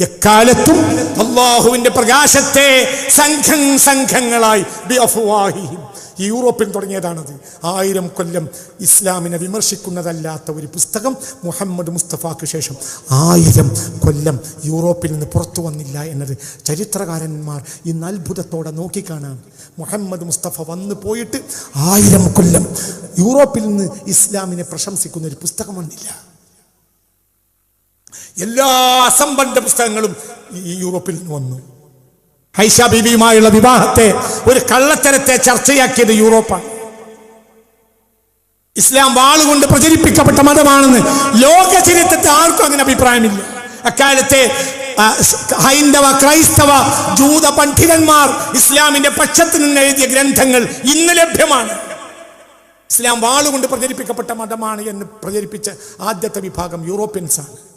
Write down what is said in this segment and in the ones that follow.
എക്കാലത്തും അള്ളാഹുവിന്റെ പ്രകാശത്തെ സംഘം സംഘങ്ങളായി യൂറോപ്പിൽ തുടങ്ങിയതാണത്. ആയിരം കൊല്ലം ഇസ്ലാമിനെ വിമർശിക്കുന്നതല്ലാത്ത ഒരു പുസ്തകം മുഹമ്മദ് മുസ്തഫാക്ക് ശേഷം ആയിരം കൊല്ലം യൂറോപ്പിൽ നിന്ന് പുറത്തു വന്നില്ല എന്നത് ചരിത്രകാരന്മാർ ഇന്ന് അത്ഭുതത്തോടെ നോക്കിക്കാണാം. മുഹമ്മദ് മുസ്തഫ വന്നു പോയിട്ട് ആയിരം കൊല്ലം യൂറോപ്പിൽ നിന്ന് ഇസ്ലാമിനെ പ്രശംസിക്കുന്ന ഒരു പുസ്തകം വന്നില്ല. എല്ലാ അസംബന്ധ പുസ്തകങ്ങളും ഈ യൂറോപ്പിൽ നിന്ന് വന്നു. ഹൈഷ ബീബിയുമായുള്ള വിവാഹത്തെ ഒരു കള്ളത്തരത്തെ ചർച്ചയാക്കിയത് യൂറോപ്പാണ്. ഇസ്ലാം വാളുകൊണ്ട് പ്രചരിപ്പിക്കപ്പെട്ട മതമാണെന്ന് ലോക ചരിത്രത്തെ ആർക്കും അങ്ങനെ അഭിപ്രായമില്ല. അക്കാലത്തെ ഹൈന്ദവ ക്രൈസ്തവ ജൂത പണ്ഡിതന്മാർ ഇസ്ലാമിന്റെ പക്ഷത്ത് നിന്ന് എഴുതിയ ഗ്രന്ഥങ്ങൾ ഇന്ന് ലഭ്യമാണ്. ഇസ്ലാം വാളുകൊണ്ട് പ്രചരിപ്പിക്കപ്പെട്ട മതമാണ് എന്ന് പ്രചരിപ്പിച്ച ആദ്യത്തെ വിഭാഗം യൂറോപ്യൻസാണ്.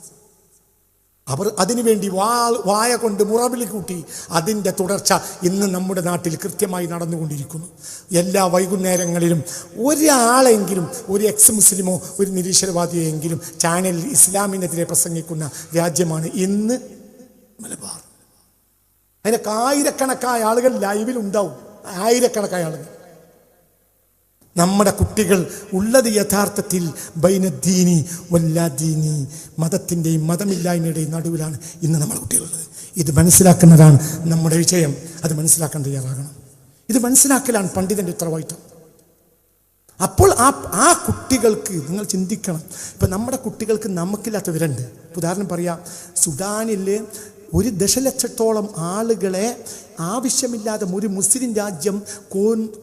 അവർ അതിനുവേണ്ടി വാ വായ കൊണ്ട് മുറവിൽ കൂട്ടി അതിന്റെ തുടർച്ച ഇന്ന് നമ്മുടെ നാട്ടിൽ കൃത്യമായി നടന്നുകൊണ്ടിരിക്കുന്നു. എല്ലാ വൈകുന്നേരങ്ങളിലും ഒരാളെങ്കിലും ഒരു എക്സ് മുസ്ലിമോ ഒരു നിരീശ്വരവാദിയെങ്കിലും ചാനലിൽ ഇസ്ലാമിനെതിരെ പ്രസംഗിക്കുന്ന രാജ്യമാണ് ഇന്ന് മലബാർ. അതിനൊക്കെ ആയിരക്കണക്കായ ആളുകൾ ലൈവിൽ ഉണ്ടാവും ആയിരക്കണക്കായ ആളുകൾ. നമ്മുടെ കുട്ടികൾ ഉള്ളത് യഥാർത്ഥത്തിൽ ബൈനദ്ദീനി വല്ലാദീനി മതത്തിന്റെയും മതമില്ലായ്മയുടെയും നടുവിലാണ് ഇന്ന് നമ്മുടെ കുട്ടികളുള്ളത്. ഇത് മനസ്സിലാക്കുന്നതാണ് നമ്മുടെ വിജയം. അത് മനസ്സിലാക്കാൻ തയ്യാറാകണം. ഇത് മനസ്സിലാക്കലാണ് പണ്ഡിതന്റെ ഉത്തരവാദിത്വം. അപ്പോൾ ആ ആ കുട്ടികൾക്ക് നിങ്ങൾ ചിന്തിക്കണം. ഇപ്പം നമ്മുടെ കുട്ടികൾക്ക് നമുക്കില്ലാത്തവരുണ്ട് ഉദാഹരണം പറയാം. സുഡാനിൽ ഒരു ദശലക്ഷത്തോളം ആളുകളെ ആവശ്യമില്ലാതെ ഒരു മുസ്ലിം രാജ്യം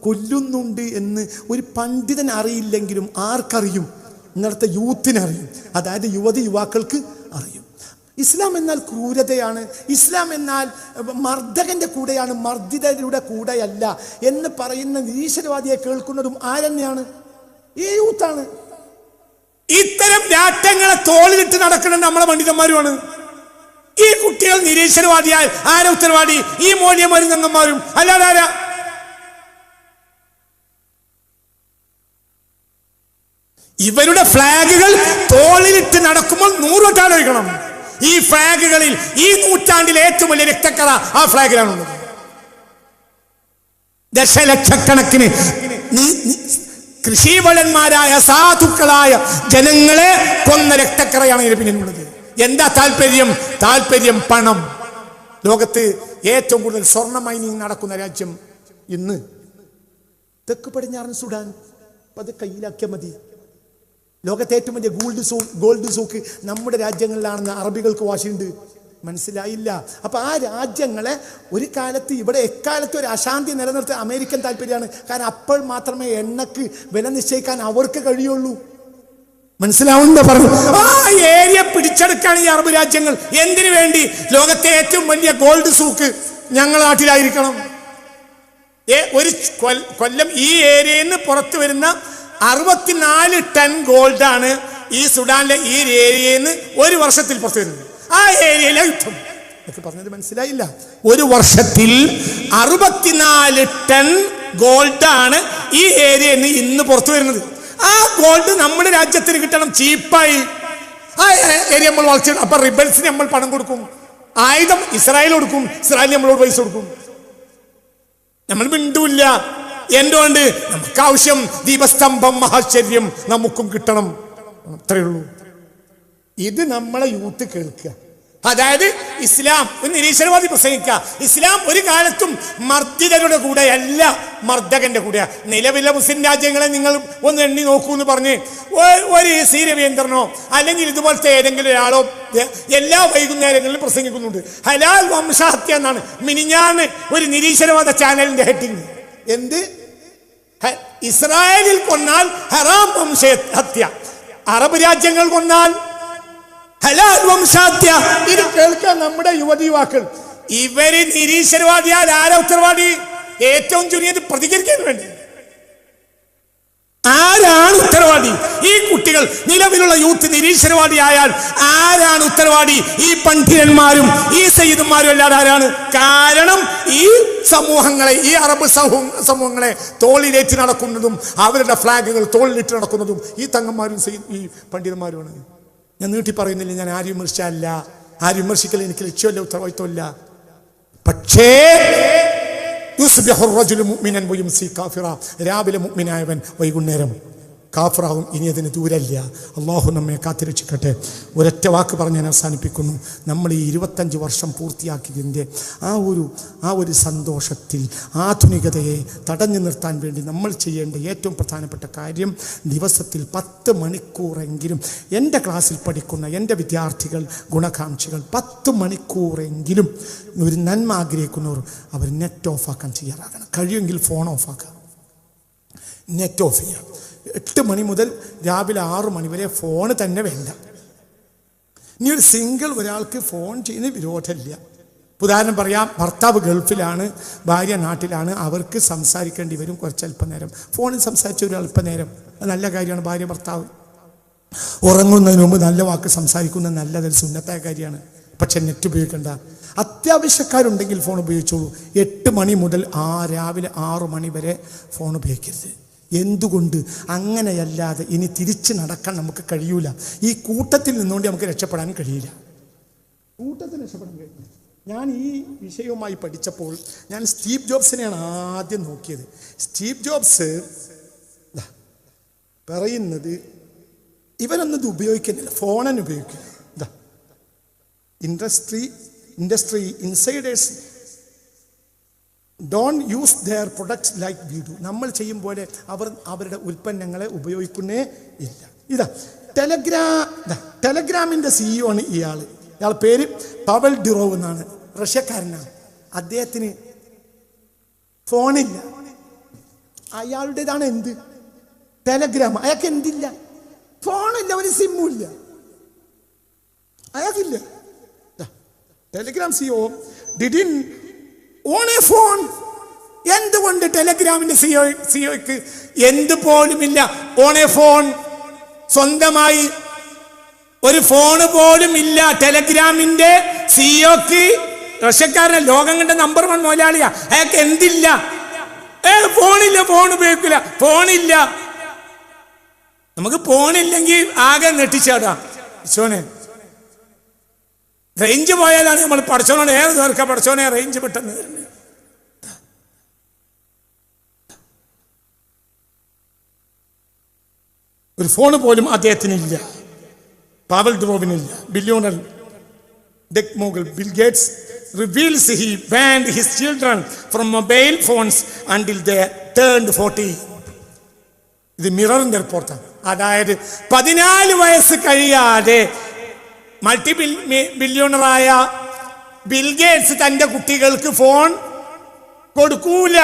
കൊല്ലുന്നുണ്ട് എന്ന് ഒരു പണ്ഡിതൻ അറിയില്ലെങ്കിലും ആർക്കറിയും? ഇന്നത്തെ യൂത്തിനറിയും. അതായത് യുവതി യുവാക്കൾക്ക് അറിയും. ഇസ്ലാം എന്നാൽ ക്രൂരതയാണ്. ഇസ്ലാം എന്നാൽ മർദ്ദകന്റെ കൂടെയാണ്. മർദ്ദിതരുടെ കൂടെയല്ല എന്ന് പറയുന്ന നിരീശ്വരവാദിയെ കേൾക്കുന്നതും ആരെന്നെയാണ്? ഈ യൂത്താണ്. ഇത്തരം രാഷ്ട്രങ്ങളെ തോളിലിട്ട് നടക്കുന്ന നമ്മളെ പണ്ഡിതന്മാരുമാണ്. ഈ കുട്ടികൾ നിരീശ്വരവാദിയായ ആരാ ഉത്തരവാദി? ഈ മൂല്യമാരും തങ്ങന്മാരും അല്ലാതെ ആരാ? ഇവരുടെ ഫ്ലാഗുകൾ തോളിലിട്ട് നടക്കുമ്പോൾ നൂറ് ആലോചിക്കണം. ഈ ഫ്ലാഗുകളിൽ ഈ നൂറ്റാണ്ടിലെ ഏറ്റവും വലിയ രക്തക്കറ ആ ഫ്ലാഗിലാണുള്ളത്. ദശലക്ഷക്കണക്കിന് കൃഷിവളന്മാരായ സാധുക്കളായ ജനങ്ങളെ കൊന്ന രക്തക്കറയാണ് ഇതിന് പിന്നിലുള്ളത്. എന്താ താല്പര്യം? താല്പര്യം പണം. ലോകത്ത് ഏറ്റവും കൂടുതൽ സ്വർണ മൈനിങ് നടക്കുന്ന രാജ്യം ഇന്ന്. തെക്ക് പടിഞ്ഞാറൻ സുഡാൻ. അത് കയ്യിലാക്കിയാൽ മതി. ലോകത്തെ ഏറ്റവും വലിയ ഗോൾഡ് സൂ ഗോൾഡ് സൂക്ക് നമ്മുടെ രാജ്യങ്ങളിലാണെന്ന് അറബികൾക്ക് വാശിയുണ്ട്. മനസ്സിലായില്ല. അപ്പൊ ആ രാജ്യങ്ങളെ ഒരു കാലത്ത് ഇവിടെ എക്കാലത്ത് ഒരു അശാന്തി നിലനിർത്താൻ അമേരിക്കൻ താല്പര്യമാണ്. കാരണം അപ്പോൾ മാത്രമേ എണ്ണക്ക് വില നിശ്ചയിക്കാൻ അവർക്ക് കഴിയുള്ളൂ. മനസ്സിലാവുന്ന പറഞ്ഞു? ആ ഏരിയ പിടിച്ചെടുക്കാണ് ഈ അറബ് രാജ്യങ്ങൾ. എന്തിനു വേണ്ടി? ലോകത്തെ ഏറ്റവും വലിയ ഗോൾഡ് സൂക്ക് ഞങ്ങൾ നാട്ടിലായിരിക്കണം. ഏ ഒരു കൊല്ലം ഈ ഏരിയയിൽ നിന്ന് പുറത്തു വരുന്ന അറുപത്തിനാല് ടൺ ഗോൾഡാണ് ഈ സുഡാനിലെ ഈ ഏരിയയിൽ നിന്ന് ഒരു വർഷത്തിൽ പുറത്തു വരുന്നത്. ആ ഏരിയയിലെ യുദ്ധം. എനിക്ക് പറഞ്ഞത് മനസ്സിലായില്ല. ഒരു വർഷത്തിൽ അറുപത്തിനാല് ടൺ ഗോൾഡാണ് ഈ ഏരിയയിൽ നിന്ന് ഇന്ന് പുറത്തു വരുന്നത്. ആ ഗോൾഡ് നമ്മുടെ രാജ്യത്തിന് കിട്ടണം. ചീപ്പായി. ആ ഏരിയ നമ്മൾ വളച്ചു അപ്പൊ റിബൽസിന് നമ്മൾ പണം കൊടുക്കും. ആയുധം ഇസ്രായേൽ കൊടുക്കും. ഇസ്രായേൽ നമ്മളോട് പൈസ കൊടുക്കും. നമ്മൾ മിണ്ടൂല്ല. എന്തുകൊണ്ട്? നമുക്ക് ആവശ്യം ദീപസ്തംഭം മഹാശ്ചര്യം നമുക്കും കിട്ടണം. അത്രയുള്ളൂ ഇത് നമ്മളെ യൂത്ത് കേൾക്കുക. അതായത് ഇസ്ലാം ഒരു നിരീശ്വരവാദി പ്രസംഗിക്കുക. ഇസ്ലാം ഒരു കാലത്തും മർദ്ദിതരുടെ കൂടെയല്ല മർദ്ദകന്റെ കൂടെയാ. നിലവിലെ മുസ്ലിം രാജ്യങ്ങളെ നിങ്ങൾ ഒന്ന് എണ്ണി നോക്കൂ എന്ന് പറഞ്ഞ് ഒരു സി രവീന്ദ്രനോ അല്ലെങ്കിൽ ഇതുപോലത്തെ ഏതെങ്കിലും ഒരാളോ എല്ലാ വൈകുന്നേരങ്ങളിലും പ്രസംഗിക്കുന്നുണ്ട്. ഹലാൽ വംശഹത്യ എന്നാണ്. മിനിഞ്ഞാണ് ഒരു നിരീശ്വരവാദ ചാനലിന്റെ ഹെഡിങ്. എന്ത്? ഇസ്രായേലിൽ കൊന്നാൽ ഹറാം വംശ ഹത്യ. അറബ് രാജ്യങ്ങൾ കൊന്നാൽ ഇത് കേൾക്കാൻ നമ്മുടെ യുവതി യുവാക്കൾ. ഇവർ നിരീശ്വരവാദിയാൽ ആരാ ഉത്തരവാദി ഏറ്റവും ചുരുങ്ങിയത് പ്രതികരിക്കാൻ വേണ്ടി. ആരാണ് ഉത്തരവാദി? ഈ കുട്ടികൾ നിലവിലുള്ള യൂത്ത് നിരീശ്വരവാദി ആയാൽ ആരാണ് ഉത്തരവാദി? ഈ പണ്ഡിതന്മാരും ഈ സയ്യിദന്മാരും അല്ലാതെ ആരാണ്? കാരണം ഈ സമൂഹങ്ങളെ ഈ അറബ് സമൂഹങ്ങളെ തോളിലേറ്റ് നടക്കുന്നതും അവരുടെ ഫ്ലാഗുകൾ തോളിലിട്ട് നടക്കുന്നതും ഈ തങ്ങന്മാരും ഈ പണ്ഡിതന്മാരുമാണ്. ഞാൻ നീട്ടി പറയുന്നില്ല ഞാൻ ആരും വിമർശിച്ചല്ല ആരും വിമർശിക്കൽ എനിക്ക് ലക്ഷ്യമല്ല ഉത്തരവാദിത്വമില്ല. പക്ഷേ രാവിലെ മുഅ്മിനായവൻ വൈകുന്നേരം കാഫറാവും ഇനി അതിന് ദൂരല്ല. അള്ളാഹു നമ്മെ കാത്തിരക്ഷിക്കട്ടെ. ഒരൊറ്റ വാക്ക് പറഞ്ഞ് ഞാൻ അവസാനിപ്പിക്കുന്നു. നമ്മൾ ഈ ഇരുപത്തഞ്ച് വർഷം പൂർത്തിയാക്കിയതിന്റെ ആ ഒരു ആ ഒരു സന്തോഷത്തിൽ ആധുനികതയെ തടഞ്ഞു നിർത്താൻ വേണ്ടി നമ്മൾ ചെയ്യേണ്ട ഏറ്റവും പ്രധാനപ്പെട്ട കാര്യം ദിവസത്തിൽ പത്ത് മണിക്കൂറെങ്കിലും എന്റെ ക്ലാസ്സിൽ പഠിക്കുന്ന എന്റെ വിദ്യാർത്ഥികൾ ഗുണകാംക്ഷികൾ പത്ത് മണിക്കൂറെങ്കിലും ഒരു നന്മ ആഗ്രഹിക്കുന്നവർ അവർ നെറ്റ് ഓഫാക്കാൻ ചെയ്യാറാകണം കഴിയുമെങ്കിൽ ഫോൺ ഓഫാക്കുക നെറ്റ് ഓഫ് ചെയ്യാം. എട്ട് മണി മുതൽ രാവിലെ ആറു മണി വരെ ഫോണ് തന്നെ വേണ്ട. ഇനി ഒരു സിംഗിൾ ഒരാൾക്ക് ഫോൺ ചെയ്യുന്ന വിരോധമില്ല. ഉദാഹരണം പറയാം ഭർത്താവ് ഗൾഫിലാണ് ഭാര്യ നാട്ടിലാണ് അവർക്ക് സംസാരിക്കേണ്ടി വരും കുറച്ച് അല്പനേരം ഫോണിൽ സംസാരിച്ച ഒരു അല്പനേരം നല്ല കാര്യമാണ് ഭാര്യ ഭർത്താവ്. ഉറങ്ങുന്നതിന് മുമ്പ് നല്ല വാക്ക് സംസാരിക്കുന്നത് നല്ലതൊരു സുന്നത്തായ കാര്യമാണ്. പക്ഷെ നെറ്റ് ഉപയോഗിക്കേണ്ട. അത്യാവശ്യക്കാരുണ്ടെങ്കിൽ ഫോൺ ഉപയോഗിച്ചോളൂ. എട്ട് മണി മുതൽ ആ രാവിലെ ആറു മണി വരെ ഫോൺ ഉപയോഗിക്കരുത്. എന്തുകൊണ്ട് അങ്ങനെയല്ലാതെ ഇനി തിരിച്ച് നടക്കാൻ നമുക്ക് കഴിയൂല? ഈ കൂട്ടത്തിൽ നിന്നുകൊണ്ട് നമുക്ക് രക്ഷപ്പെടാൻ കഴിയില്ല. കൂട്ടത്തിൽ രക്ഷപ്പെടാൻ കഴിയില്ല. ഞാൻ ഈ വിഷയവുമായി പഠിച്ചപ്പോൾ ഞാൻ സ്റ്റീവ് ജോബ്സിനെയാണ് ആദ്യം നോക്കിയത്. സ്റ്റീവ് ജോബ്സ് പറയുന്നത് ഇവനൊന്നും ഉപയോഗിക്കുന്നില്ല. ഫോണിന് ഉപയോഗിക്കില്ല. Industry industry insiders don't use their products like we do നമ്മൾ ചെയ്യും പോലെ അവർ അവരുടെ ഉൽപ്പന്നങ്ങളെ ഉപയോഗിക്കുന്നേ ഇല്ല. ഇതാ ടെലഗ്രാ ടെലഗ്രാമിന്റെ സിഇഒ ആണ് ഇയാൾ ഇയാൾ പേര് പവൽ ഡിറോവ് എന്നാണ്. റഷ്യക്കാരനാണ്. അദ്ദേഹത്തിന് ഫോണില്ല അയാളുടേതാണ് എന്ത്? ടെലഗ്രാം അയാൾക്ക് എന്തില്ല? ഫോണില്ല ഒരു സിമ്മും ഇല്ല. അയാൾക്കില്ല. Telegram CEO didn't a phone. എന്തുകൊണ്ട് ടെലഗ്രാമിന്റെ സിഒ സിഒക്ക് എന്ത് പോലുമില്ല ഓൺ ഫോൺ. സ്വന്തമായി ഒരു ഫോണ് പോലും ഇല്ല ടെലഗ്രാമിന്റെ സിഒക്ക് റഷ്യക്കാരനെ ലോകം കണ്ട നമ്പർ വൺ മുതലാളിയാ. അയാൾക്ക് എന്തില്ല? ഏ ഫോണില്ല ഫോൺ ഉപയോഗിക്കില്ല. ഫോണില്ല. നമുക്ക് ഫോണില്ലെങ്കിൽ ആകെ നെട്ടിച്ചാടാം ഈശോനെ. റേഞ്ച് പോയാലാണ് നമ്മൾ പഠിച്ചോനോട് ഏത് തീർക്ക പഠിച്ചോനെ? റേഞ്ച് പെട്ടെന്ന് തരുന്നത് ഒരു ഫോൺ പോലും അദ്ദേഹത്തിനില്ല. Pavel ഡ്രോവിനില്ല billionaire tech mogul Bill Gates reveals he banned his children from mobile phones until they turned forty ഇത് മിററിന്റെ റിപ്പോർട്ടാണ് അതായത് പതിനാല് വയസ്സ് കഴിയാതെ മൾട്ടി ബില്യോണറായ ബിൽഗേറ്റ്സ് തന്റെ കുട്ടികൾക്ക് ഫോൺ കൊടുക്കൂല.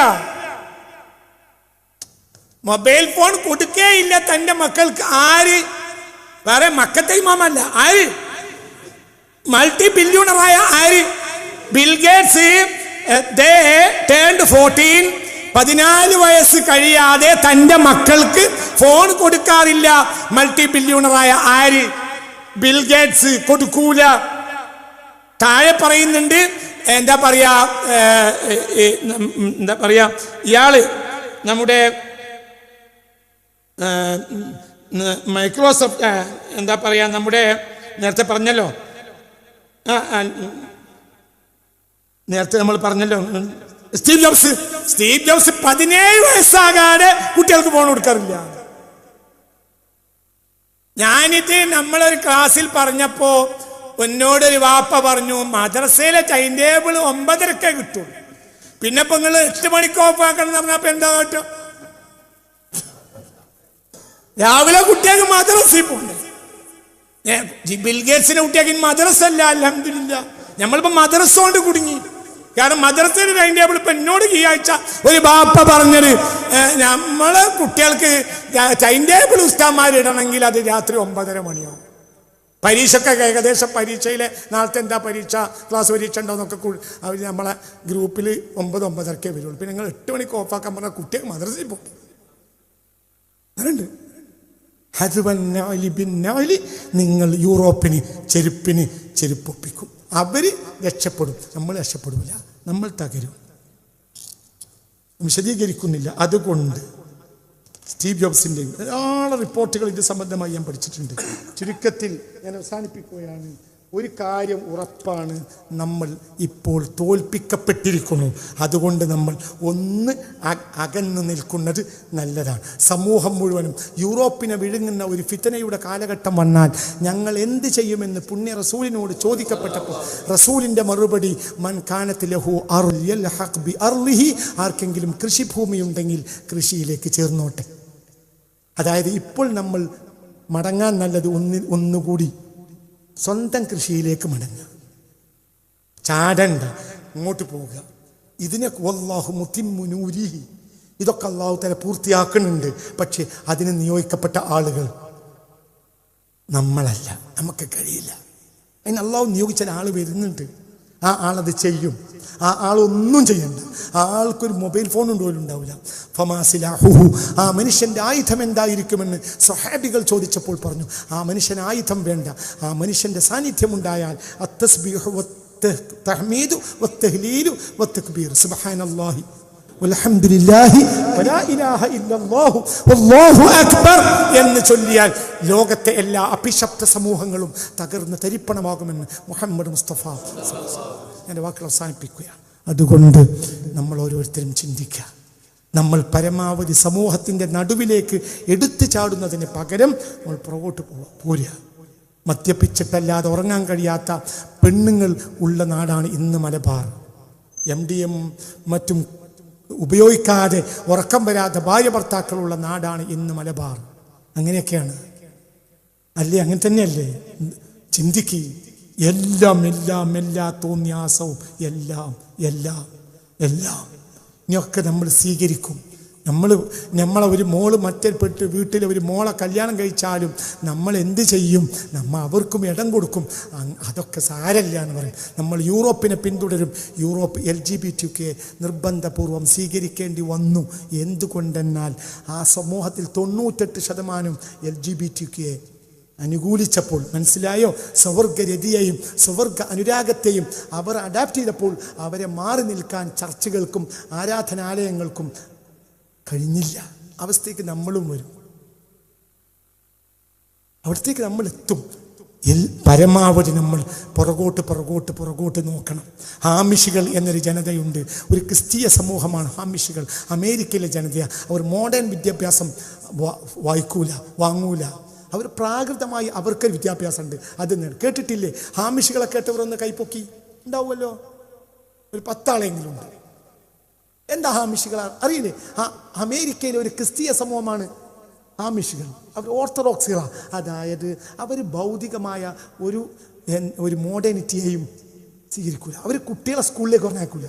മൊബൈൽ ഫോൺ കൊടുക്കേയില്ല തന്റെ മക്കൾക്ക്. ആര്? വേറെ മക്കത്തെ ഇമാമല്ല. ആര്? മൾട്ടി ബില്യണറായ ആര് ബിൽഗേറ്റ്സ് ഫോർട്ടീൻ പതിനാല് വയസ്സ് കഴിയാതെ തന്റെ മക്കൾക്ക് ഫോൺ കൊടുക്കാറില്ല. മൾട്ടി ബില്യണറായ ആര്? ബിൽഗേറ്റ്സ് കൊടുക്കൂല. താഴെ പറയുന്നുണ്ട് എന്താ പറയാ എന്താ പറയാ ഇയാൾ നമ്മുടെ മൈക്രോസോഫ്റ്റ് എന്താ പറയാ നമ്മുടെ നേരത്തെ പറഞ്ഞല്ലോ. നേരത്തെ നമ്മൾ പറഞ്ഞല്ലോ സ്റ്റീവ് ജോബ്സ് സ്റ്റീവ് ജോബ്സ് പതിനേഴ് വയസ്സാകാതെ കുട്ടികൾക്ക് ഫോൺ കൊടുക്കാറില്ല. ഞാനിത് നമ്മളൊരു ക്ലാസ്സിൽ പറഞ്ഞപ്പോ എന്നോടൊരു വാപ്പ പറഞ്ഞു മദ്രസയിലെ ടൈം ടേബിൾ ഒമ്പതരക്കെ കിട്ടും. പിന്നെ ഇപ്പൊ നിങ്ങൾ എട്ട് മണിക്ക് ഓപ്പാക്കണം എന്ന് പറഞ്ഞപ്പോ എന്താ കേട്ടോ രാവിലെ ഏ, ജി- ബിൽഗേറ്റ്സിന്റെ കുട്ടിയാക്കി മദ്രസ അല്ല അലഹമില്ല നമ്മളിപ്പോ മദ്രസ കൊണ്ട് കുടുങ്ങി. കാരണം മദ്രസയുടെ ടൈം ടേബിൾ ഇപ്പൊ എന്നോട് ഈ ആഴ്ച ഒരു ബാപ്പ പറഞ്ഞത് നമ്മളെ കുട്ടികൾക്ക് ടൈം ടേബിൾ ഉസ്താന്മാർ ഇടണമെങ്കിൽ അത് രാത്രി ഒമ്പതര മണിയാവും. പരീക്ഷക്കൊക്കെ ഏകദേശം പരീക്ഷയിലെ നാളത്തെ എന്താ പരീക്ഷ? ക്ലാസ് പരീക്ഷ ഉണ്ടോ എന്നൊക്കെ അവർ നമ്മളെ ഗ്രൂപ്പിൽ ഒമ്പത് ഒമ്പതരക്കേ വരുള്ളൂ. പിന്നെ നിങ്ങൾ എട്ട് മണിക്ക് ഓഫാക്കാൻ പറഞ്ഞാൽ കുട്ടികൾ മദ്രസയിൽ പോകും. അതുണ്ട് ഹസുബന്നോലി ബിന്നോലി നിങ്ങൾ യൂറോപ്പിന് ചെരുപ്പിന് ചെരുപ്പൊപ്പിക്കും അവർ രക്ഷപ്പെടും. നമ്മൾ രക്ഷപ്പെടില്ല നമ്മൾ തകരും. വിശദീകരിക്കുന്നില്ല. അതുകൊണ്ട് സ്റ്റീവ് ജോബ്സിന്റെയും ധാരാളം റിപ്പോർട്ടുകൾ ഇത് സംബന്ധമായി ഞാൻ പഠിച്ചിട്ടുണ്ട്. ചുരുക്കത്തിൽ ഞാൻ അവസാനിപ്പിക്കുകയാണ്. ഒരു കാര്യം ഉറപ്പാണ്. നമ്മൾ ഇപ്പോൾ തോൽപ്പിക്കപ്പെട്ടിരിക്കുന്നു. അതുകൊണ്ട് നമ്മൾ ഒന്ന് അകന്ന് നിൽക്കുന്നത് നല്ലതാണ്. സമൂഹം മുഴുവനും യൂറോപ്പിനെ വിഴുങ്ങുന്ന ഒരു ഫിത്തനയുടെ കാലഘട്ടം വന്നാൽ ഞങ്ങൾ എന്ത് ചെയ്യുമെന്ന് പുണ്യ റസൂലിനോട് ചോദിക്കപ്പെട്ടപ്പോൾ റസൂലിന്റെ മറുപടി മൻ കാനത്ത് ലഹു അറുൽ യൽഹഖ് ബി അർളിഹി ആർക്കെങ്കിലും കൃഷിഭൂമി ഉണ്ടെങ്കിൽ കൃഷിയിലേക്ക് ചേർന്നോട്ടെ. അതായത് ഇപ്പോൾ നമ്മൾ മടങ്ങാൻ നല്ലത് ഒന്ന് ഒന്നുകൂടി. സ്വന്തം കൃഷിയിലേക്ക് മടങ്ങുക. ചാടണ്ട ഇങ്ങോട്ട് പോവുക. ഇതിനെ വല്ലാഹു മുത്തിമുനൂരിഹി ഇതൊക്കെ അള്ളാഹു തല പൂർത്തിയാക്കുന്നുണ്ട്. പക്ഷെ അതിന് നിയോഗിക്കപ്പെട്ട ആളുകൾ നമ്മളല്ല. നമുക്ക് കഴിയില്ല. അതിന് അള്ളാഹു നിയോഗിച്ച ആൾ വരുന്നുണ്ട്. ആ ആളത് ചെയ്യും. ആ ആളൊന്നും ചെയ്യണ്ട. ആ ആൾക്കൊരു മൊബൈൽ ഫോൺ പോലും ഉണ്ടാവില്ല. ഫമാസിലാഹുഹു. ആ മനുഷ്യന്റെ ആയുധം എന്തായിരിക്കുമെന്ന് സ്വഹാബികൾ ചോദിച്ചപ്പോൾ പറഞ്ഞു ആ മനുഷ്യൻ ആയുധം വേണ്ട. ആ മനുഷ്യന്റെ സാന്നിധ്യം ഉണ്ടായാൽ അത്തസ്ബീഹു തഹ്മീദു വത്തഹ്ലീലു വത്തക്ബീർ സുബ്ഹാനല്ലാഹി. വൽഹംദുലില്ലാഹി വലാ ഇലാഹ الله والله അക്ബർ എന്ന് ചൊല്ലിയാൽ ലോകത്തെ എല്ലാ അഭിശപ്ത സമൂഹങ്ങളും തകർന്ന് തരിപ്പണമാകുമെന്ന് മുഹമ്മദ് മുസ്തഫ എന്റെ വാക്കുകൾ അവസാനിപ്പിക്കുകയാണ് അതുകൊണ്ട് നമ്മൾ ഓരോരുത്തരും ചിന്തിക്കുക. നമ്മൾ പരമാവധി സമൂഹത്തിന്റെ നടുവിലേക്ക് എടുത്തു ചാടുന്നതിന് പകരം നമ്മൾ പുറകോട്ട് പോരുക. മദ്യപിച്ചിട്ടല്ലാതെ ഉറങ്ങാൻ കഴിയാത്ത പെണ്ണുങ്ങൾ ഉള്ള നാടാണ് ഇന്ന് മലബാർ. എം ഡി എം മറ്റും ഉപയോഗിക്കാതെ ഉറക്കം വരാത്ത ഭാര്യ ഭർത്താക്കളുള്ള നാടാണ് ഇന്ന് മലബാർ. അങ്ങനെയൊക്കെയാണ്. അല്ലേ? അങ്ങനെ തന്നെയല്ലേ? ചിന്തിക്കുക എല്ലാം എല്ലാം എല്ലാ തോന്നിയാസവും എല്ലാം എല്ലാം എല്ലാം ഇനിയൊക്കെ നമ്മൾ സ്വീകരിക്കും. നമ്മൾ നമ്മളെ ഒരു മോൾ മറ്റേപ്പെട്ട് വീട്ടിൽ ഒരു മോളെ കല്യാണം കഴിച്ചാലും നമ്മൾ എന്ത് ചെയ്യും? നമ്മൾ അവർക്കും ഇടം കൊടുക്കും. അതൊക്കെ സാരല്ല എന്ന് പറയും. നമ്മൾ യൂറോപ്പിനെ പിന്തുടരും. Europe L G B T Q നിർബന്ധപൂർവം സ്വീകരിക്കേണ്ടി വന്നു. എന്തുകൊണ്ടെന്നാൽ ആ സമൂഹത്തിൽ തൊണ്ണൂറ്റെട്ട് ശതമാനം L G B T Q അനുകൂലിച്ചപ്പോൾ മനസ്സിലായോ? സ്വവർഗരതിയെയും സ്വവർഗ അനുരാഗത്തെയും അവർ അഡാപ്റ്റ് ചെയ്തപ്പോൾ അവരെ മാറി നിൽക്കാൻ ചർച്ചകൾക്കും ആരാധനാലയങ്ങൾക്കും കഴിഞ്ഞില്ല. അവസ്ഥയ്ക്ക് നമ്മളും വരും. അവിടത്തേക്ക് നമ്മൾ എത്തും പരമാവധി നമ്മൾ പുറകോട്ട് പുറകോട്ട് പുറകോട്ട് നോക്കണം. ഹാമിഷികൾ എന്നൊരു ജനതയുണ്ട്. ഒരു ക്രിസ്തീയ സമൂഹമാണ് ഹാമിഷികൾ അമേരിക്കയിലെ ജനതയാണ് അവർ മോഡേൺ വിദ്യാഭ്യാസം വായിക്കൂല വാങ്ങൂല. അവർ പ്രാകൃതമായി അവർക്ക് വിദ്യാഭ്യാസം ഉണ്ട് അത് കേട്ടിട്ടില്ലേ? ഹാമിഷികളെ കേട്ടവർ ഒന്ന് കൈപ്പൊക്കി ഉണ്ടാവുമല്ലോ? ഒരു പത്താളെങ്കിലും ഉണ്ട്. എന്താ ഹാമിഷികൾ? അറിയില്ലേ? അമേരിക്കയിലെ ഒരു ക്രിസ്തീയ സമൂഹമാണ് ആമിഷുകൾ അവർ ഓർത്തഡോക്സുകളാണ് അതായത് അവർ ഭൗതികമായ ഒരു ഒരു മോഡേണിറ്റിയെയും സ്വീകരിക്കൂല. അവർ കുട്ടികളെ സ്കൂളിലേക്ക് പറഞ്ഞേക്കൂല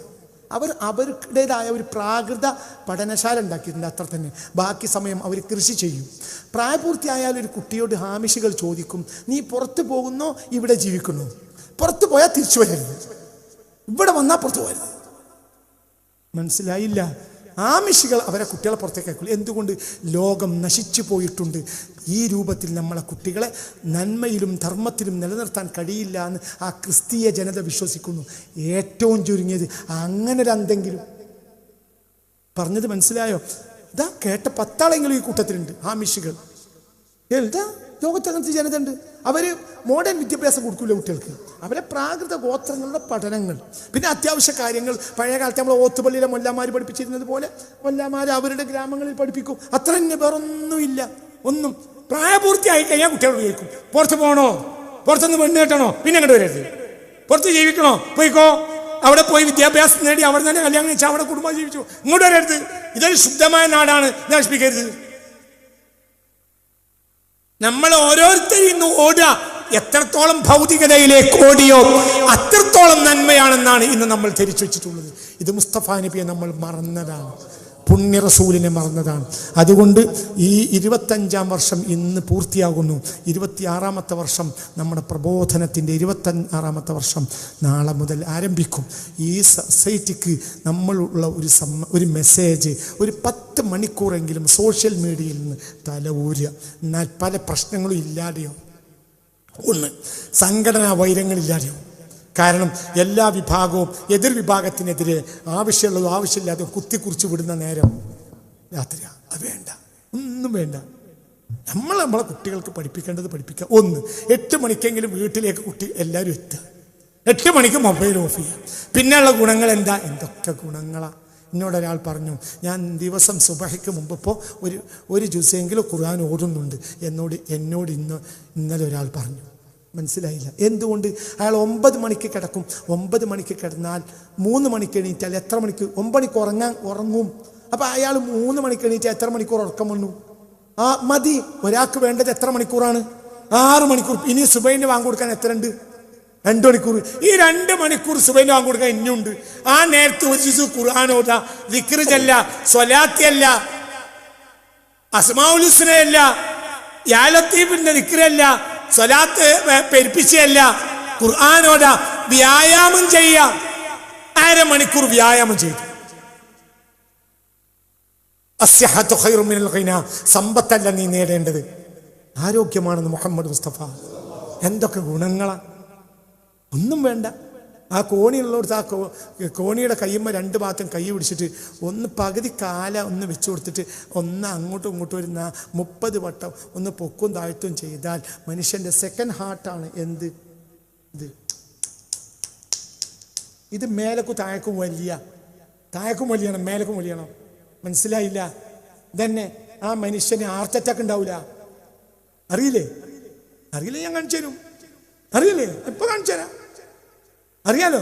അവർ അവരുടേതായ ഒരു പ്രാകൃത പഠനശാല ഉണ്ടാക്കിയിട്ടുണ്ട് അത്ര തന്നെ. ബാക്കി സമയം അവർ കൃഷി ചെയ്യും. പ്രായപൂർത്തിയായാൽ ഒരു കുട്ടിയോട് ഹാമിഷികൾ ചോദിക്കും നീ പുറത്തു പോകുന്നോ? ഇവിടെ ജീവിക്കുന്നു? പുറത്തു പോയാൽ തിരിച്ചു വരരുത്. ഇവിടെ വന്നാൽ പുറത്തു പോകരുത്. മനസ്സിലായില്ല. ആമിഷികൾ അവരെ കുട്ടികളെ പുറത്തേക്ക് അയക്കില്ല എന്തുകൊണ്ട്? ലോകം നശിച്ചു പോയിട്ടുണ്ട്. ഈ രൂപത്തിൽ നമ്മളെ കുട്ടികളെ നന്മയിലും ധർമ്മത്തിലും നിലനിർത്താൻ കഴിയില്ല എന്ന് ആ ക്രിസ്തീയ ജനത വിശ്വസിക്കുന്നു. ഏറ്റവും ചുരുങ്ങിയത് അങ്ങനെ ഒരു എന്തെങ്കിലും പറഞ്ഞത് മനസ്സിലായോ? ഇതാ കേട്ട പത്താളെങ്കിലും ഈ കൂട്ടത്തിലുണ്ട് ആമിഷികൾ. എന്താ ലോകത്ത് അങ്ങനത്തെ ജനത ഉണ്ട് അവർ മോഡേൺ വിദ്യാഭ്യാസം കൊടുക്കില്ല കുട്ടികൾക്ക്. അവരെ പ്രാകൃത ഗോത്രങ്ങളുടെ പഠനങ്ങൾ. പിന്നെ അത്യാവശ്യ കാര്യങ്ങൾ. പഴയ കാലത്ത് നമ്മൾ ഓത്തുപള്ളിയിലെ മൊല്ലാമാർ പഠിപ്പിച്ചിരുന്നത് പോലെ മൊല്ലാമാർ അവരുടെ ഗ്രാമങ്ങളിൽ പഠിപ്പിക്കും. അത്ര തന്നെ വേറൊന്നുമില്ല. ഒന്നും പ്രായപൂർത്തിയായി കഴിഞ്ഞാൽ കുട്ടികളോട് ചോദിക്കും പുറത്ത് പോകണോ? പുറത്തുനിന്ന് പെണ്ണ് കെട്ടണോ? പിന്നെ അങ്ങോട്ട് വരരുത്. പുറത്ത് ജീവിക്കണോ? പോയിക്കോ. അവിടെ പോയി വിദ്യാഭ്യാസം നേടി അവിടെ തന്നെ കല്യാണം കഴിച്ചാൽ അവിടെ കുടുംബം ജീവിച്ചു. ഇങ്ങോട്ട് വരരുത്. ഇതൊരു ശുദ്ധമായ നാടാണ്. നശിപ്പിക്കരുത്. നമ്മൾ ഓരോരുത്തരും ഇന്ന് ഓടുക. എത്രത്തോളം ഭൗതികതയിലേക്ക് ഓടിയോ അത്രത്തോളം നന്മയാണെന്നാണ് ഇന്ന് നമ്മൾ ധരിച്ചു വെച്ചിട്ടുള്ളത്. ഇത് മുസ്തഫ നബിയെ നമ്മൾ മറന്നതാണ്. പുണ്യ റസൂലിനെ മറന്നതാണ്. അതുകൊണ്ട് ഈ ഇരുപത്തഞ്ചാം വർഷം ഇന്ന് പൂർത്തിയാകുന്നു. ഇരുപത്തിയാറാമത്തെ വർഷം നമ്മുടെ പ്രബോധനത്തിന്റെ ഇരുപത്തഞ്ചാറാമത്തെ വർഷം നാളെ മുതൽ ആരംഭിക്കും. ഈ സൊസൈറ്റിക്ക് നമ്മളുള്ള ഒരു സമ്മ ഒരു മെസ്സേജ് ഒരു പത്ത് മണിക്കൂറെങ്കിലും സോഷ്യൽ മീഡിയയിൽ നിന്ന് തല ഊരുക എന്നാൽ പല പ്രശ്നങ്ങളും ഇല്ലാതെയോ? ഒന്ന് സംഘടനാ വൈരങ്ങളില്ലാതെയോ? കാരണം എല്ലാ വിഭാഗവും എതിർ വിഭാഗത്തിനെതിരെ ആവശ്യമുള്ളതും ആവശ്യമില്ലാതെ കുത്തിക്കുറിച്ച് വിടുന്ന നേരം രാത്രിയാണ് അത് വേണ്ട. ഒന്നും വേണ്ട. നമ്മൾ നമ്മളെ കുട്ടികൾക്ക് പഠിപ്പിക്കേണ്ടത് പഠിപ്പിക്കുക ഒന്ന് എട്ട് മണിക്കെങ്കിലും വീട്ടിലേക്ക് കുട്ടി എല്ലാവരും എത്തുക. എട്ട് മണിക്ക് മൊബൈൽ ഓഫ് ചെയ്യുക. പിന്നെയുള്ള ഗുണങ്ങൾ എന്താ? എന്തൊക്കെ ഗുണങ്ങളാണ് എന്നോട് ഒരാൾ പറഞ്ഞു ഞാൻ ദിവസം സുബഹയ്ക്ക് മുമ്പ് ഇപ്പോൾ ഒരു ഒരു ജ്യൂസെങ്കിലും ഖുർആൻ ഓടുന്നുണ്ട് എന്നോട് എന്നോട് ഇന്ന് ഇന്നലെ ഒരാൾ പറഞ്ഞു. മനസ്സിലായില്ല. എന്തുകൊണ്ട്? അയാൾ ഒമ്പത് മണിക്ക് കിടക്കും. ഒമ്പത് മണിക്ക് കിടന്നാൽ മൂന്ന് മണിക്ക് എണീറ്റാൽ എത്ര മണിക്ക്? ഒമ്പണിക്ക് ഉറങ്ങാൻ ഉറങ്ങും. അപ്പം അയാൾ മൂന്ന് മണിക്ക് എണീറ്റാൽ എത്ര മണിക്കൂർ ഉറക്കം വന്നു? ആ മതി. ഒരാൾക്ക് വേണ്ടത് എത്ര മണിക്കൂറാണ്? ആറ് മണിക്കൂർ. ഇനി സുബൈന് വാങ്ങി കൊടുക്കാൻ എത്ര ഉണ്ട്? രണ്ട് മണിക്കൂർ. ഈ രണ്ട് മണിക്കൂർ സുബൈന് വാങ്ങി കൊടുക്കാൻ ഇനിയുണ്ട്. ആ നേരത്തെ ഒരു ജിസു ഖുർആാനോദ വിക്രിജല്ല സ്വലാത്തിയല്ല സ്വലാത്തിയല്ല അസ്മാഉലുസ്നയല്ല യാലത്തീഫിന്റെ വിക്രല്ല സ്വലാത്ത് പെരുപ്പിച്ചല്ല ഖുർആാനോട വ്യായാമം ചെയ്യ അര മണിക്കൂർ വ്യായാമം ചെയ്തു. സമ്പത്തല്ല നീ നേടേണ്ടത്. ആരോഗ്യമാണെന്ന് മുഹമ്മദ് മുസ്തഫ. എന്തൊക്കെ ഗുണങ്ങളാ? ഒന്നും വേണ്ട. ആ കോണിയുള്ളവർക്ക് ആ കോണിയുടെ കയ്യുമ്മ രണ്ട് ഭാഗത്തും കൈ പിടിച്ചിട്ട് ഒന്ന് പകുതി കാല ഒന്ന് വെച്ചു കൊടുത്തിട്ട് ഒന്ന് അങ്ങോട്ടും ഇങ്ങോട്ടും വരുന്ന മുപ്പത് വട്ടം ഒന്ന് പൊക്കും താഴ്ത്തും ചെയ്താൽ മനുഷ്യന്റെ സെക്കൻഡ് ഹാർട്ടാണ് എന്ത്? ഇത്. ഇത് മേലക്കും താഴേക്കും വലിയ. താഴേക്കും വലിയണം മേലക്കും വലിയണം. മനസ്സിലായില്ല? തന്നെ ആ മനുഷ്യന് ഹാർട്ട് അറ്റാക്ക് ഉണ്ടാവില്ല അറിയില്ലേ? അറിയില്ലേ? ഞാൻ കാണിച്ചു തരും. അറിയില്ലേ? ഇപ്പൊ കാണിച്ചു തരാം. അറിയാലോ?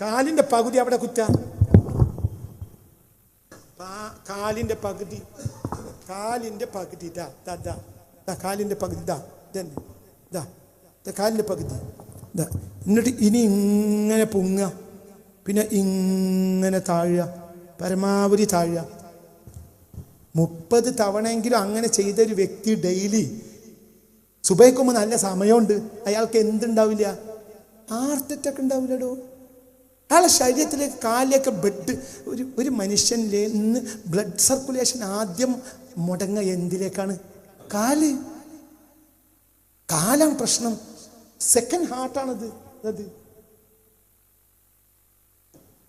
കാലിന്റെ പകുതി അവിടെ കുറ്റ. കാലിന്റെ പകുതി. കാലിന്റെ പകുതി. ഇതാ ദാ, ദാ. കാലിന്റെ പകുതി. കാലിന്റെ പകുതി. എന്നിട്ട് ഇനി ഇങ്ങനെ പൊങ്ങുക. പിന്നെ ഇങ്ങനെ താഴുക. പരമാവധി താഴുക. മുപ്പത് തവണയെങ്കിലും അങ്ങനെ ചെയ്തൊരു വ്യക്തി ഡെയിലി സുബൈക്കുമ്പോൾ നല്ല സമയമുണ്ട്. അയാൾക്ക് എന്തുണ്ടാവില്ല? ഹാർട്ട് അറ്റാക്ക് ഉണ്ടാവില്ലടോ? അയാളെ ശരീരത്തിലേക്ക് കാലിലേക്ക് ബ്ലഡ് ഒരു ഒരു മനുഷ്യനിലെ നിന്ന് ബ്ലഡ് സർക്കുലേഷൻ ആദ്യം മുടങ്ങ എന്തിലേക്കാണ്? കാൽ. കാലാണ് പ്രശ്നം. സെക്കൻഡ് ഹാർട്ടാണത് അത്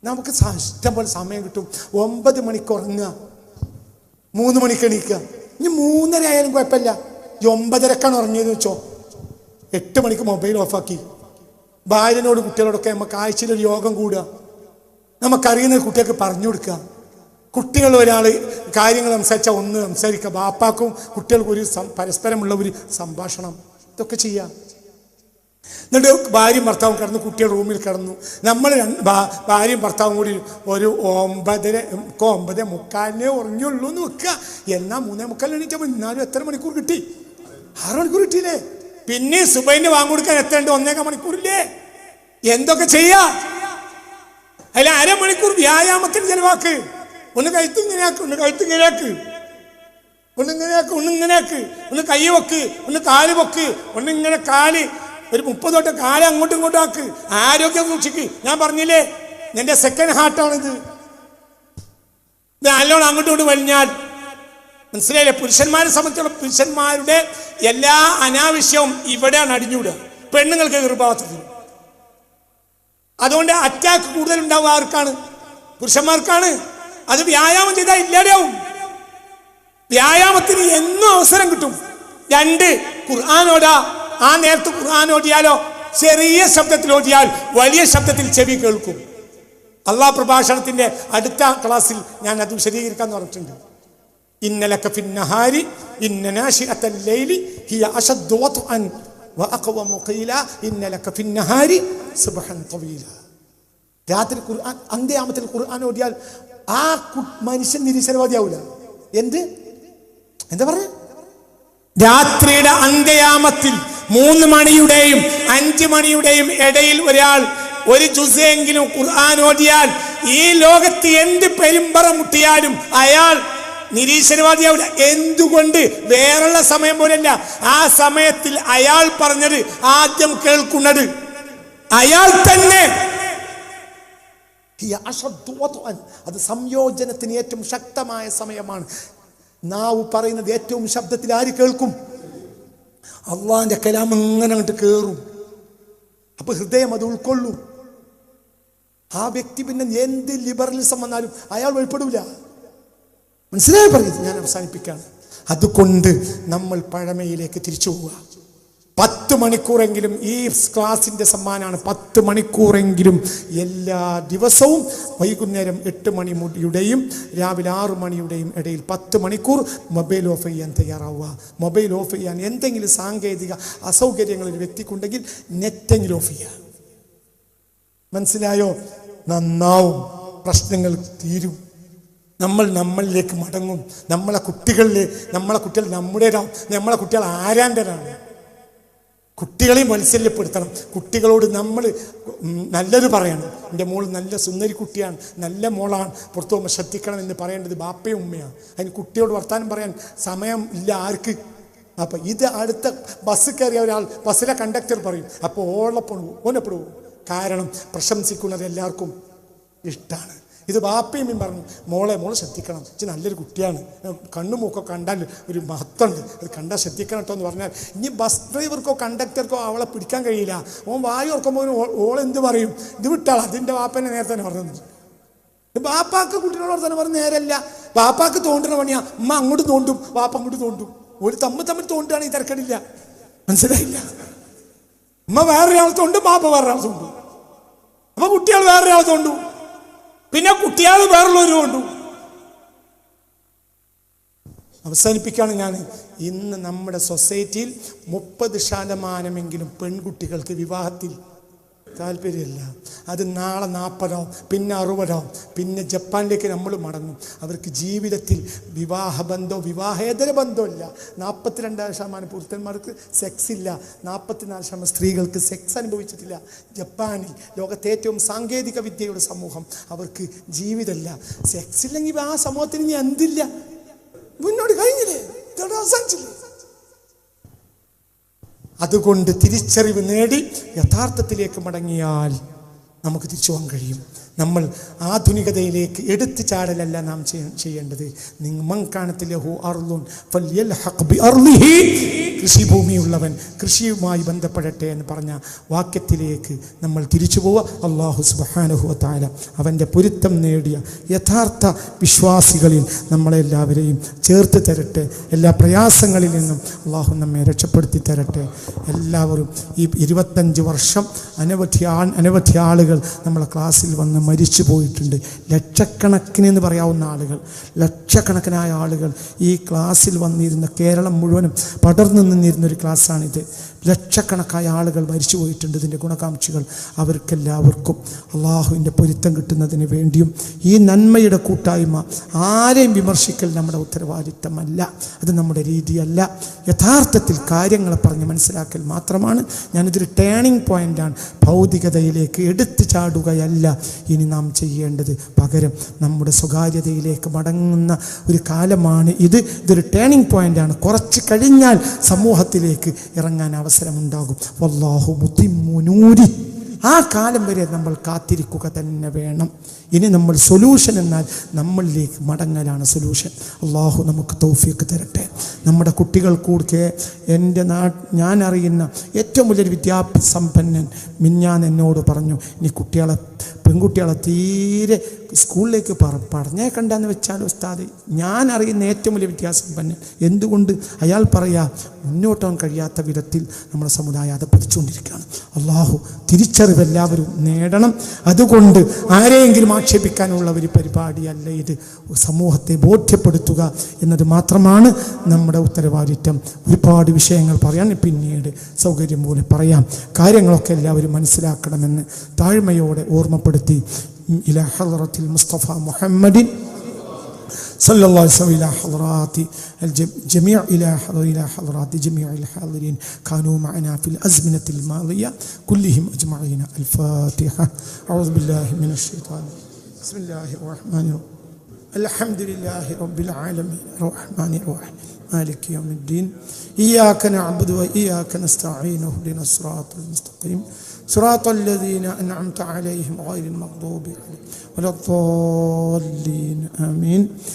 നമുക്ക് ഇഷ്ടംപോലെ സമയം കിട്ടും. ഒമ്പത് മണിക്ക് ഉറങ്ങുക. മൂന്ന് മണിക്ക് എണീക്കുക. ഇനി മൂന്നര ആയാലും കുഴപ്പമില്ല. ഒമ്പതരക്കാണ് ഉറങ്ങിയതെന്ന് വെച്ചോ. എട്ട് മണിക്ക് മൊബൈൽ ഓഫാക്കി ഭാര്യനോട് കുട്ടികളോടൊക്കെ നമുക്ക് ആഴ്ചയിൽ ഒരു യോഗം കൂടുക. നമുക്കറിയുന്ന കുട്ടികൾക്ക് പറഞ്ഞു കൊടുക്കുക. കുട്ടികൾ ഒരാൾ കാര്യങ്ങൾ സംസാരിച്ചാൽ ഒന്ന് സംസാരിക്കുക. ബാപ്പാക്കും കുട്ടികൾക്കും ഒരു പരസ്പരമുള്ള ഒരു സംഭാഷണം. ഇതൊക്കെ ചെയ്യാം എന്നിട്ട് ഭാര്യയും ഭർത്താവും കിടന്നു കുട്ടികൾ റൂമിൽ കിടന്നു. നമ്മൾ ഭാര്യയും ഭർത്താവും കൂടി ഒരു ഒമ്പതര ഒമ്പത് മുക്കാലിനെ ഉറങ്ങിയുള്ളൂ എന്ന് വെക്കുക. എന്നാൽ മൂന്നേ മുക്കാലിന് എണീറ്റപ്പോൾ എന്നാലും എത്ര മണിക്കൂർ കിട്ടി? ആറ് മണിക്കൂർ കിട്ടിയില്ലേ? പിന്നെ സുബൈന് വാങ്ങിക്കൊടുക്കാൻ എത്തേണ്ട ഒന്നേക്കാ മണിക്കൂറില്ലേ? എന്തൊക്കെ ചെയ്യാ? അല്ല അരമണിക്കൂർ വ്യായാമത്തിന് ചെലവാക്ക്. ഒന്ന് കഴുത്ത് ഇങ്ങനെയാക്ക് ഒന്ന് കഴുത്ത് ഇങ്ങനെയാക്ക്. ഒന്ന് ഇങ്ങനെയാക്ക് ഒന്ന് ഇങ്ങനെയാക്ക്. ഒന്ന് കൈ വെക്ക് ഒന്ന് കാൽ വെക്ക് ഒന്ന് ഇങ്ങനെ കാൽ. ഒരു മുപ്പത് തൊട്ട് കാൽ അങ്ങോട്ടും ഇങ്ങോട്ടും ആക്ക്. ആരോഗ്യം സൂക്ഷിക്ക്. ഞാൻ പറഞ്ഞില്ലേ? നിന്റെ സെക്കൻഡ് ഹാർട്ടാണിത് ഇത് നല്ലോണം അങ്ങോട്ടും ഇങ്ങോട്ട് വലിഞ്ഞാൽ മനസ്സിലായില്ലേ? പുരുഷന്മാരെ സംബന്ധിച്ചുള്ള പുരുഷന്മാരുടെ എല്ലാ അനാവശ്യവും ഇവിടെയാണ് അടിഞ്ഞുവിടുക പെണ്ണുങ്ങൾക്ക് ഗർഭാവസ്ഥത്തിൽ അതുകൊണ്ട് അറ്റാക്ക് കൂടുതൽ ഉണ്ടാവുക ആർക്കാണ്? പുരുഷന്മാർക്കാണ്. അത് വ്യായാമം ചെയ്താൽ ഇല്ലാതെയാവും വ്യായാമത്തിന് എന്നും അവസരം കിട്ടും. രണ്ട് ഖുർആാനോടാ ആ നേരത്ത് ഖുർആൻ ഓടിയാലോ ചെറിയ ശബ്ദത്തിൽ ഓടിയാൽ വലിയ ശബ്ദത്തിൽ ചെവി കേൾക്കും. അള്ളാഹ് പ്രഭാഷണത്തിന്റെ അടുത്ത ക്ലാസ്സിൽ ഞാൻ അത് വിശദീകരിക്കാൻ പറഞ്ഞിട്ടുണ്ട്. ഇന്നലക ഫിന്നഹാരി ഹിയ വത്അൻ ഫിന്നഹാരി സുബ്ഹൻ രാത്രി ഖുർആൻ അന്ത്യയാമത്തിൽ ഖുർആൻ ഓതിയാൽ ആ മനുഷ്യൻ നിരീശ്വരവാദിയാവൂല. എന്ത്? എന്താ പറഞ്ഞ? രാത്രിയുടെ അന്ത്യാമത്തിൽ മൂന്ന് മണിയുടെയും അഞ്ച് മണിയുടെയും ഇടയിൽ ഒരാൾ ഒരു ജുസെങ്കിലും ഖുർആൻ ഓടിയാൽ ഈ ലോകത്ത് എന്ത് പെരുമ്പറ മുട്ടിയാലും അയാൾ നിരീശ്വരവാദിയാവില്ല. എന്തുകൊണ്ട്? വേറെയുള്ള സമയം പോലെയല്ല. ആ സമയത്തിൽ അയാൾ പറഞ്ഞത് ആദ്യം കേൾക്കുന്നത്. അയാൾ തന്നെ. അത് സംയോജനത്തിന് ഏറ്റവും ശക്തമായ സമയമാണ്. നാവ് പറയുന്നത് ഏറ്റവും ശബ്ദത്തിൽ ആര് കേൾക്കും? അള്ളാന്റെ കലാം അങ്ങനെ അങ്ങോട്ട് കേറും. അപ്പൊ ഹൃദയം അത് ഉൾക്കൊള്ളും. ആ വ്യക്തി പിന്നെ എന്ത് ലിബറലിസം വന്നാലും അയാൾ വെളിപ്പെടൂല. മനസ്സിലായി പറയുന്നത് ഞാൻ അവസാനിപ്പിക്കാം അതുകൊണ്ട് നമ്മൾ പഴമയിലേക്ക് തിരിച്ചു പോവുക. പത്ത് മണിക്കൂറെങ്കിലും ഈ ക്ലാസിന്റെ സമ്മാനമാണ്. പത്ത് മണിക്കൂറെങ്കിലും എല്ലാ ദിവസവും വൈകുന്നേരം എട്ട് മണിയുടെയും രാവിലെ ആറ് മണിയുടെയും ഇടയിൽ പത്ത് മണിക്കൂർ മൊബൈൽ ഓഫ് ചെയ്യാൻ തയ്യാറാവുക. മൊബൈൽ ഓഫ് ചെയ്യാൻ എന്തെങ്കിലും സാങ്കേതിക അസൗകര്യങ്ങൾ ഒരു വ്യക്തിക്കുണ്ടെങ്കിൽ നെറ്റെങ്കിലും ഓഫ് ചെയ്യുക. മനസ്സിലായോ? നന്നാവും. പ്രശ്നങ്ങൾ തീരും. നമ്മൾ നമ്മളിലേക്ക് മടങ്ങും. നമ്മളെ കുട്ടികളിൽ നമ്മളെ കുട്ടികൾ നമ്മുടെ നമ്മളെ കുട്ടികൾ ആരാന്റെതാണ് കുട്ടികളെ മത്സര്യപ്പെടുത്തണം. കുട്ടികളോട് നമ്മൾ നല്ലത് പറയണം. എന്റെ മോൾ നല്ല സുന്ദരി കുട്ടിയാണ് നല്ല മോളാണ്. പുറത്തു പോകുമ്പോൾ ശ്രദ്ധിക്കണം എന്ന് പറയേണ്ടത് ബാപ്പയും ഉമ്മയാണ്. അതിന് കുട്ടിയോട് വർത്താനം പറയാൻ സമയം ഇല്ല ആർക്ക്. അപ്പം ഇത് അടുത്ത ബസ് കയറിയ ഒരാൾ ബസ്സിലെ കണ്ടക്ടർ പറയും. അപ്പോൾ ഓളപ്പെടുവോ ഓനപ്പെടുവോ കാരണം പ്രശംസിക്കുന്നത് എല്ലാവർക്കും ഇഷ്ടമാണ് ഇത് ബാപ്പയും പറഞ്ഞു മോളെ മോളെ ശ്രദ്ധിക്കണം. ഇച്ചി നല്ലൊരു കുട്ടിയാണ്. കണ്ണും മൂക്കോ കണ്ടാൽ ഒരു മഹത്തുണ്ട് അത് കണ്ടാൽ ശ്രദ്ധിക്കണം എന്ന് പറഞ്ഞാൽ ഇനി ബസ് ഡ്രൈവർക്കോ കണ്ടക്ടർക്കോ അവളെ പിടിക്കാൻ കഴിയില്ല. ഓൻ വായു ഓർക്കുമ്പോൾ ഓൾ എന്ത് പറയും? ഇത് വിട്ടാൾ അതിന്റെ വാപ്പനെ നേരത്തെ പറഞ്ഞത് ബാപ്പാക്ക് കുട്ടികളോട് തന്നെ പറഞ്ഞ നേരല്ല. ബാപ്പാക്ക് തോണ്ടുന്ന പണിയാ. അമ്മ അങ്ങോട്ട് തോണ്ടും വാപ്പ അങ്ങോട്ട് തോണ്ടും. ഒരു തമ്മിൽ തമ്മിൽ ഈ തിരക്കടില്ല. മനസ്സിലായില്ല? അമ്മ വേറൊരാൾ തോണ്ടും ബാപ്പ വേറൊരാൾ തോണ്ടും. അപ്പൊ കുട്ടികൾ വേറൊരാൾ തോണ്ടും. പിന്നെ കുട്ടികൾ വേറുള്ളവരും കൊണ്ടു. അവസാനിപ്പിക്കുകയാണ് ഞാൻ. ഇന്ന് നമ്മുടെ സൊസൈറ്റിയിൽ മുപ്പത് ശതമാനമെങ്കിലും പെൺകുട്ടികൾക്ക് വിവാഹത്തിൽ താല്പര്യമില്ല. അത് നാളെ നാൽപ്പതോ പിന്നെ അറുപതോ പിന്നെ ജപ്പാനിലേക്ക് നമ്മൾ മടങ്ങും. അവർക്ക് ജീവിതത്തിൽ വിവാഹബന്ധമോ വിവാഹേതര ബന്ധമില്ല നാൽപ്പത്തിരണ്ടാം ശതമാനം പുരുഷന്മാർക്ക് സെക്സ് ഇല്ല. നാൽപ്പത്തിനാല് ശതമാനം സ്ത്രീകൾക്ക് സെക്സ് അനുഭവിച്ചിട്ടില്ല. ജപ്പാനിൽ ലോകത്തെ ഏറ്റവും സാങ്കേതിക വിദ്യയുടെ സമൂഹം അവർക്ക് ജീവിതമില്ല. സെക്സ് ഇല്ലെങ്കിൽ ആ സമൂഹത്തിന് ഇനി എന്തില്ല? മുന്നോട്ട് കഴിഞ്ഞില്ലേ? അവസാനിച്ചില്ലേ അതുകൊണ്ട് തിരിച്ചറിവ് നേടി യഥാർത്ഥത്തിലേക്ക് മടങ്ങിയാൽ നമുക്ക് തിരിച്ചു പോകാൻ കഴിയും. നമ്മൾ ആധുനികതയിലേക്ക് എടുത്തു ചാടലല്ല നാം ചെയ്യ- ചെയ്യേണ്ടത്. നിങ്ങൾക്കാണത്തിലഹു അർലുൻ കൃഷിഭൂമിയുള്ളവൻ കൃഷിയുമായി ബന്ധപ്പെടട്ടെ എന്ന് പറഞ്ഞ വാക്യത്തിലേക്ക് നമ്മൾ തിരിച്ചു പോവുക. അള്ളാഹു സുബാനുഹു താല അവന്റെ പൊരുത്തം നേടിയ യഥാർത്ഥ വിശ്വാസികളിൽ നമ്മളെല്ലാവരെയും ചേർത്ത് തരട്ടെ. എല്ലാ പ്രയാസങ്ങളിൽ നിന്നും അള്ളാഹു നമ്മെ രക്ഷപ്പെടുത്തി തരട്ടെ. എല്ലാവരും ഈ ഇരുപത്തഞ്ച് വർഷം അനവധി അനവധി ആളുകൾ നമ്മളെ ക്ലാസ്സിൽ വന്ന് മരിച്ചു പോയിട്ടുണ്ട് ലക്ഷക്കണക്കിന് എന്ന് പറയാവുന്ന ആളുകൾ ലക്ഷക്കണക്കിനായ ആളുകൾ ഈ ക്ലാസ്സിൽ വന്നിരുന്ന കേരളം മുഴുവനും പടർന്നു നിന്നിരുന്ന ഒരു ക്ലാസ്സാണിത്. ലക്ഷക്കണക്കായ ആളുകൾ മരിച്ചു പോയിട്ടുണ്ട് ഇതിന്റെ ഗുണകാംക്ഷികൾ. അവർക്കെല്ലാവർക്കും അള്ളാഹുവിന്റെ പൊരുത്തം കിട്ടുന്നതിന് വേണ്ടിയും ഈ നന്മയുടെ കൂട്ടായ്മ ആരെയും വിമർശിക്കൽ നമ്മുടെ ഉത്തരവാദിത്തമല്ല. അത് നമ്മുടെ രീതിയല്ല. യഥാർത്ഥത്തിൽ കാര്യങ്ങളെ പറഞ്ഞ് മനസ്സിലാക്കൽ മാത്രമാണ്. ഞാനിതൊരു ടേണിംഗ് പോയിന്റാണ് ഭൗതികതയിലേക്ക് എടുത്തു ചാടുകയല്ല ഇനി നാം ചെയ്യേണ്ടത്. പകരം നമ്മുടെ സ്വകാര്യതയിലേക്ക് മടങ്ങുന്ന ഒരു കാലമാണ് ഇത്. ഇതൊരു ടേണിംഗ് പോയിന്റാണ് കുറച്ച് കഴിഞ്ഞാൽ സമൂഹത്തിലേക്ക് ഇറങ്ങാൻ അവസരമുണ്ടാകും വല്ലാഹു മുത്തിമുനൂരി ആ കാലം വരെ നമ്മൾ കാത്തിരിക്കുക തന്നെ വേണം. ഇനി നമ്മൾ സൊല്യൂഷൻ എന്നാൽ നമ്മളിലേക്ക് മടങ്ങലാണ് സൊല്യൂഷൻ അള്ളാഹു നമുക്ക് തൗഫീക്ക് തരട്ടെ. നമ്മുടെ കുട്ടികൾ കൂടെ എന്റെ നാ ഞാൻ അറിയുന്ന ഏറ്റവും വലിയൊരു വിദ്യാസമ്പന്നൻ മിഞ്ഞാൻ എന്നോട് പറഞ്ഞു ഇനി കുട്ടികളെ പെൺകുട്ടികളെ തീരെ സ്കൂളിലേക്ക് പറ പറഞ്ഞേക്കണ്ടെന്ന് വെച്ചാൽ ഉസ്താദ് ഞാൻ അറിയുന്ന ഏറ്റവും വലിയ വിദ്യാസമ്പന്നൻ എന്തുകൊണ്ട് അയാൾ പറയാ മുന്നോട്ടാൻ കഴിയാത്ത വിധത്തിൽ നമ്മുടെ സമുദായം അത് പതിച്ചുകൊണ്ടിരിക്കുകയാണ് അള്ളാഹു തിരിച്ചറിവ് എല്ലാവരും നേടണം. അതുകൊണ്ട് ആരെയെങ്കിലും ആക്ഷേപിക്കാനുള്ള ഒരു പരിപാടിയല്ല ഇത്. സമൂഹത്തെ ബോധ്യപ്പെടുത്തുക എന്നത് മാത്രമാണ് നമ്മുടെ ഉത്തരവാദിത്വം. ഒരുപാട് വിഷയങ്ങൾ പറയാൻ പിന്നീട് സൗകര്യം പോലെ പറയാം. കാര്യങ്ങളൊക്കെ എല്ലാവരും മനസ്സിലാക്കണമെന്ന് താഴ്മയോടെ ഓർമ്മപ്പെടുത്തി. ഇല ഹളറത്തിൽ മുസ്തഫ മുഹമ്മദിൻ صلى الله عليه وسلم إلى حضرات الجميع إلى حضر إلى حضرات جميع الحاضرين كانوا معنا في الأزمنة الماضية كلهم أجمعين. الفاتحة. أعوذ بالله من الشيطان. بسم الله الرحمن الرحيم. الحمد لله رب العالمين. الرحمن الرحيم. مالك يوم الدين. إياك نعبد وإياك نستعين. اهدنا الصراط المستقيم. صراط الذين أنعمت عليهم غير المغضوب عليهم ولا الضالين. آمين.